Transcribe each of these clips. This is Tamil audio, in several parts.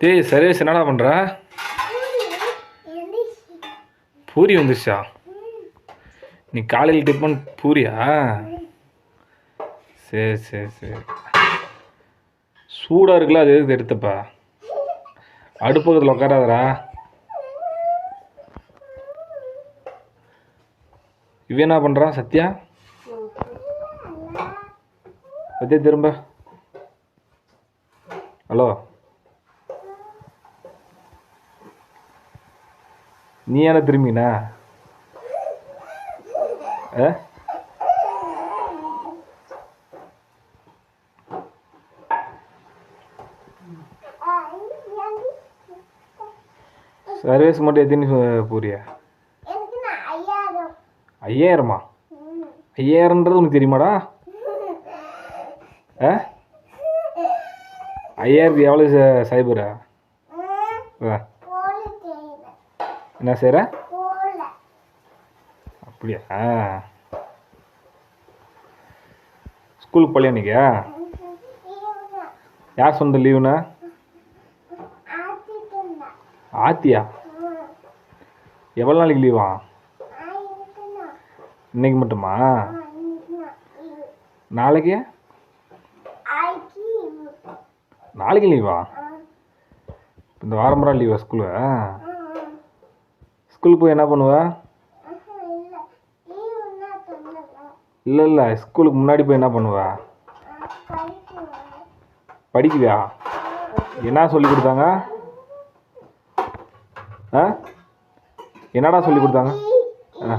டேய் சர்வேஸ் என்னடா பண்ணுற பூரி வந்துருச்சா? நீ காலையில் டிஃபன் பூரியா? சரி சரி சரி. சூடாக இருக்குல்ல அது எதுக்கு எடுத்தப்பா? அடுப்பகத்தில் உட்காராதரா இவன் என்ன பண்ணுறான் சத்யா? சத்யா திரும்ப. ஹலோ? நீ என்ன திரும்பினா? சர்வீஸ் மட்டும் எத்தனை பூரியா ஐயாயிரமா? ஐயாயிரன்றது உனக்கு தெரியுமாடா? ஆ? ஐயாயிரத்து எவ்வளோ சைபரா ஆ. என்ன செய்கிற அப்படியா? ஸ்கூலுக்கு போகலையா இன்னைக்கு? யார் சொந்த லீவுண்ணா ஆத்தியா? எவ்வளோ நாளைக்கு லீவா? இன்னைக்கு மட்டுமா? நாளைக்கு? நாளைக்கு லீவா. இந்த வாரம் பூரா லீவா ஸ்கூலு? ஸ்கூலுக்கு போய் என்ன பண்ணுவ? இல்லை இல்லை ஸ்கூலுக்கு முன்னாடி போய் என்ன பண்ணுவ? படிக்குவியா? என்ன சொல்லி கொடுத்தாங்க? ஆ? என்னடா சொல்லி கொடுத்தாங்க? ஆ.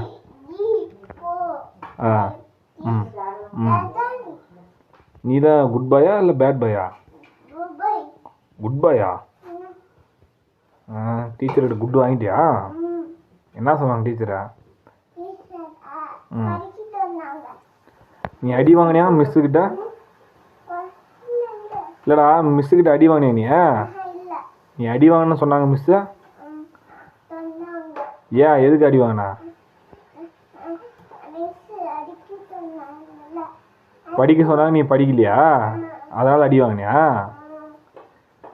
ஆ. ம். ம். நீ தான் குட் பாயா இல்லை பேட் பாயா குட் பாயா ஆ? டீச்சர்கிட்ட குட் வாங்கிட்டியா? என்ன சொன்னாங்க டீச்சரா? ம். நீ அடி வாங்கினியா மிஸ்ஸுக்கிட்ட இல்லைடா மிஸ்ஸுக்கிட்ட அடி வாங்கினியா நீ? நீ அடி வாங்கினு சொன்னாங்க மிஸ்ஸு ஏன் எதுக்கு அடி வாங்கினா? படிக்க சொன்னாங்க நீ படிக்கலையா? அதனால் அடி வாங்கினியா?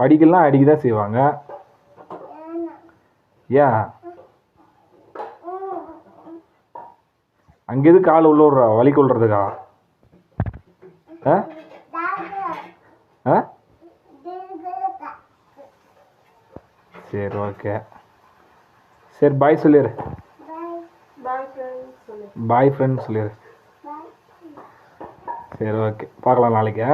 படிக்கலாம் அடிக்க தான் செய்வாங்க. ஏன்? அங்கே எதுக்கு கால் உள்ள விட்றா? வலி கொள்றதுக்கா ஆ? ஆ? சரி ஓகே சரி பாய் சொல்லிடு பாய் ஃப்ரெண்ட் சொல்லிடு சரி ஓகே பார்க்கலாம் நாளைக்கு